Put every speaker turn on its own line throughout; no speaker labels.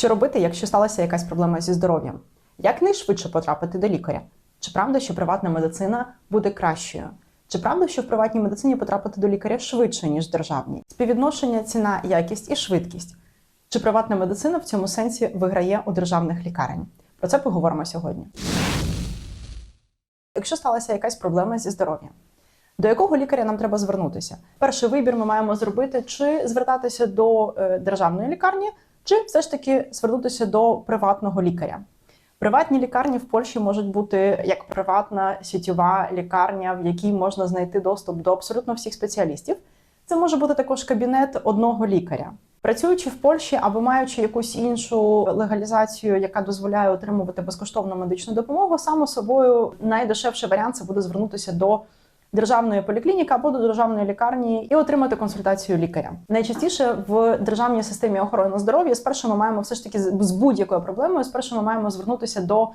Що робити, якщо сталася якась проблема зі здоров'ям? Як найшвидше потрапити до лікаря? Чи правда, що приватна медицина буде кращою? Чи правда, що в приватній медицині потрапити до лікаря швидше, ніж державній? Співвідношення ціна, якість і швидкість. Чи приватна медицина в цьому сенсі виграє у державних лікарень? Про це поговоримо сьогодні. Якщо сталася якась проблема зі здоров'ям, до якого лікаря нам треба звернутися? Перший вибір ми маємо зробити, чи звертатися до е, державної лікарні, чи все ж таки звернутися до приватного лікаря. Приватні лікарні в Польщі можуть бути як приватна сітєва лікарня, в якій можна знайти доступ до абсолютно всіх спеціалістів. Це може бути також кабінет одного лікаря. Працюючи в Польщі або маючи якусь іншу легалізацію, яка дозволяє отримувати безкоштовну медичну допомогу, само собою найдешевший варіант це буде звернутися до державної поліклініки або до державної лікарні і отримати консультацію лікаря. Найчастіше в державній системі охорони здоров'я спершу ми маємо все ж таки з з будь-якою проблемою. Спершу ми маємо звернутися до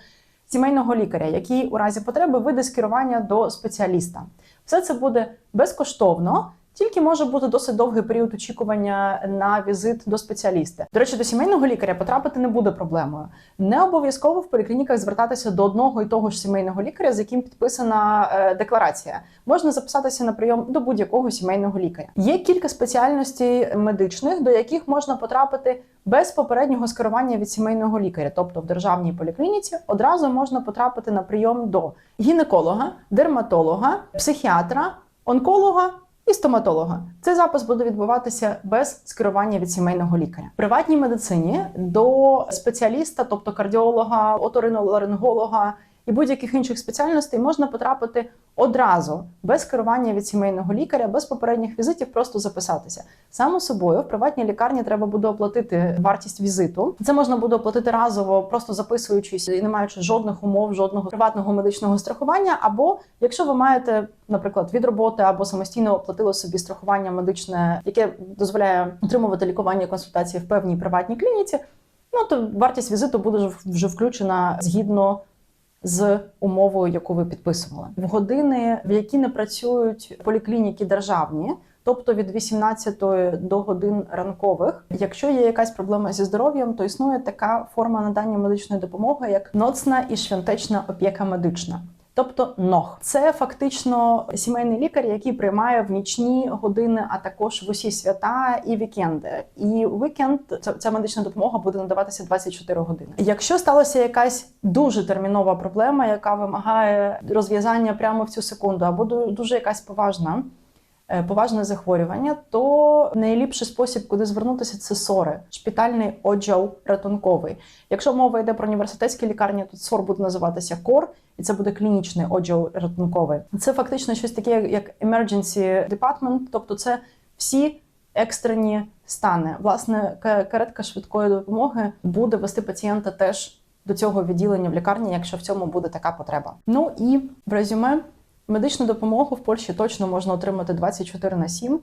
сімейного лікаря, який у разі потреби видасть керування до спеціаліста. Все це буде безкоштовно. Тільки може бути досить довгий період очікування на візит до спеціаліста. До речі, до сімейного лікаря потрапити не буде проблемою. Не обов'язково в поліклініках звертатися до одного і того ж сімейного лікаря, з яким підписана е, декларація. Можна записатися на прийом до будь-якого сімейного лікаря. Є кілька спеціальностей медичних, до яких можна потрапити без попереднього скерування від сімейного лікаря, тобто в державній поліклініці, одразу можна потрапити на прийом до гінеколога, дерматолога, психіатра, онколога і стоматолога. Цей запис буде відбуватися без скерування від сімейного лікаря. В приватній медицині до спеціаліста, тобто кардіолога, оториноларинголога і будь-яких інших спеціальностей можна потрапити одразу без керування від сімейного лікаря, без попередніх візитів, просто записатися. Само собою, в приватній лікарні треба буде оплатити вартість візиту. Це можна буде оплатити разово, просто записуючись і не маючи жодних умов, жодного приватного медичного страхування. Або якщо ви маєте, наприклад, від роботи або самостійно оплатили собі страхування медичне, яке дозволяє отримувати лікування консультації в певній приватній клініці, ну то вартість візиту буде вже включена згідно з умовою, яку ви підписували. В години, в які не працюють поліклініки державні, тобто від 18 до годин ранкових. Якщо є якась проблема зі здоров'ям, то існує така форма надання медичної допомоги, як ноцна і швентечна опіка медична. Тобто ног. це фактично сімейний лікар, який приймає в нічні години, а також в усі свята і вікенди. І вікенд ця, медична допомога буде надаватися 24 години. Якщо сталася якась дуже термінова проблема, яка вимагає розв'язання прямо в цю секунду, або ду- дуже якась поважна. Е, Поважне захворювання, то найліпший спосіб, куди звернутися, це СОРи, шпитальний оділ ратунковий. Якщо мова йде про університетські лікарні, то СОР буде називатися КОР, і це буде клінічний оділ ратунковий. Це фактично щось таке, як emergency department, тобто це всі екстрені стани. Власне, каретка швидкої допомоги буде вести пацієнта теж до цього відділення в лікарні, якщо в цьому буде така потреба. Ну і в резюме. Медичну допомогу в Польщі точно можна отримати 24 на 7.